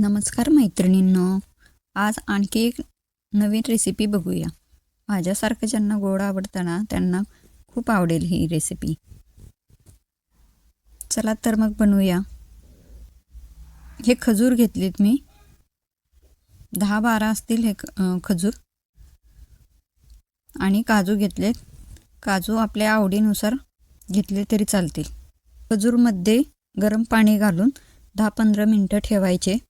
नमस्कार मैत्रिणींनो. आज आणखी एक नवीन रेसिपी बघूया. माझ्यासारखं ज्यांना गोड आवडतं ना त्यांना खूप आवडेल ही रेसिपी चला तर मग बनवूया. हे खजूर घेतलेत मी. दहा बारा असतील हे ख- खजूर. आणि काजू घेतलेत. काजू आपल्या आवडीनुसार घेतले तरी चालतील. खजूरमध्ये गरम पाणी घालून दहा पंधरा मिनटं ठेवायचे.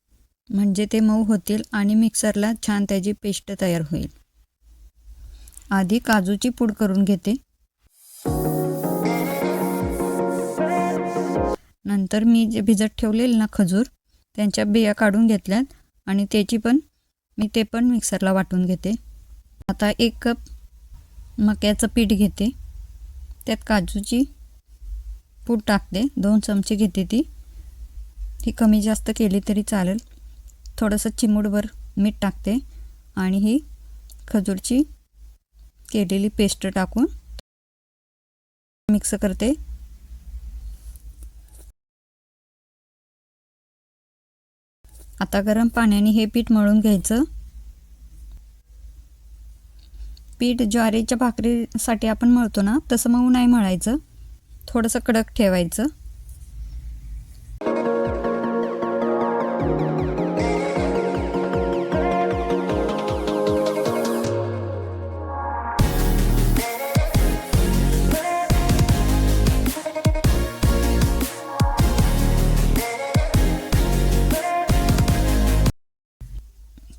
म्हणजे ते मऊ होतील आणि मिक्सरला छान त्याची पेस्ट तयार होईल. आधी काजूची पूड करून घेते. नंतर मी जे भिजत ठेवलेले ना खजूर त्यांच्या बिया काढून घेतल्यात आणि त्याची पण मी ते पण मिक्सरला वाटून घेते. आता एक कप मक्याचं पीठ घेते. त्यात काजूची पूड टाकते. दोन चमचे घेते ती. ती कमी जास्त केली तरी चालेल. थोडंसं चिमूडभर मीठ टाकते आणि ही खजूरची केलेली पेस्ट टाकून मिक्स करते. आता गरम पाण्याने हे पीठ मळून घ्यायचं. पीठ ज्वारीच्या भाकरीसाठी आपण मळतो ना तसं मऊ नाही मळायचं. थोडंसं कडक ठेवायचं.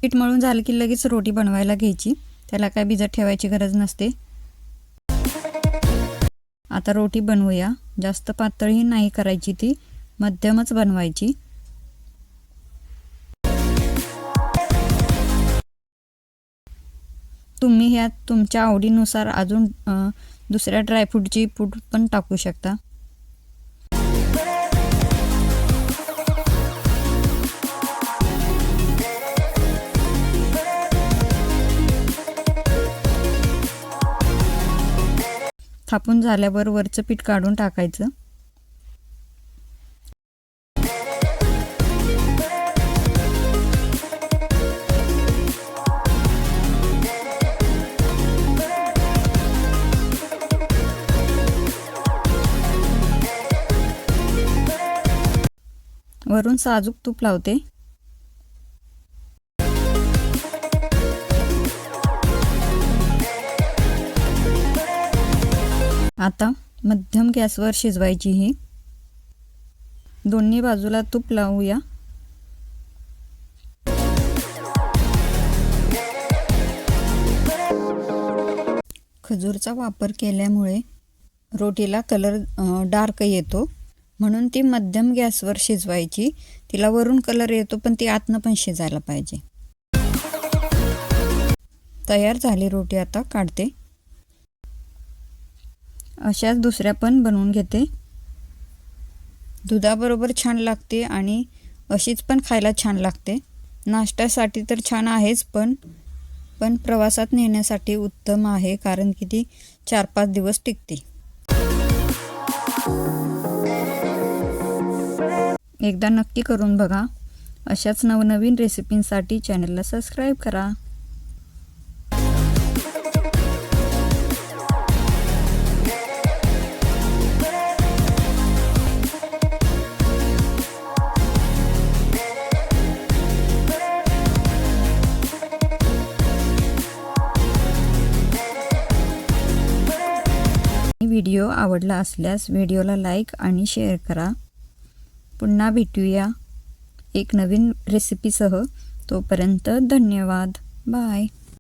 पीठ मळून झालं की लगेच रोटी बनवायला घ्यायची. त्याला काय भिजत ठेवायची गरज नसते. आता रोटी बनवूया. जास्त पातळही नाही करायची ती. मध्यमच बनवायची. तुम्ही ह्यात तुमच्या आवडीनुसार अजून दुसऱ्या ड्रायफ्रूटची पूड पण टाकू शकता. थापून झाल्यावर वरचं पीठ काढून टाकायचं. वरून साजूक तूप लावते. आता मध्यम गॅसवर शिजवायची ही. दोन्ही बाजूला तूप लावूया. खजूरचा वापर केल्यामुळे रोटीला कलर डार्क येतो. म्हणून ती मध्यम गॅसवर शिजवायची. तिला वरून कलर येतो पण ती आतनं पण शिजायला पाहिजे. तयार झाली रोटी आता काढते. अशाच दुसऱ्या पण बनवून घेते. दुधाबरोबर छान लागते आणि अशीच पण खायला छान लागते. नाश्त्यासाठी तर छान आहेच पण पण प्रवासात नेण्यासाठी उत्तम आहे कारण की ती चार पाच दिवस टिकते. एकदा नक्की करून बघा. अशाच नवनवीन रेसिपींसाठी चॅनलला सबस्क्राईब करा. व्हिडिओ आवडला असल्यास व्हिडिओला लाईक आणि शेअर करा. पुन्हा भेटूया एक नवीन रेसिपीसह तोपर्यंत धन्यवाद. बाय.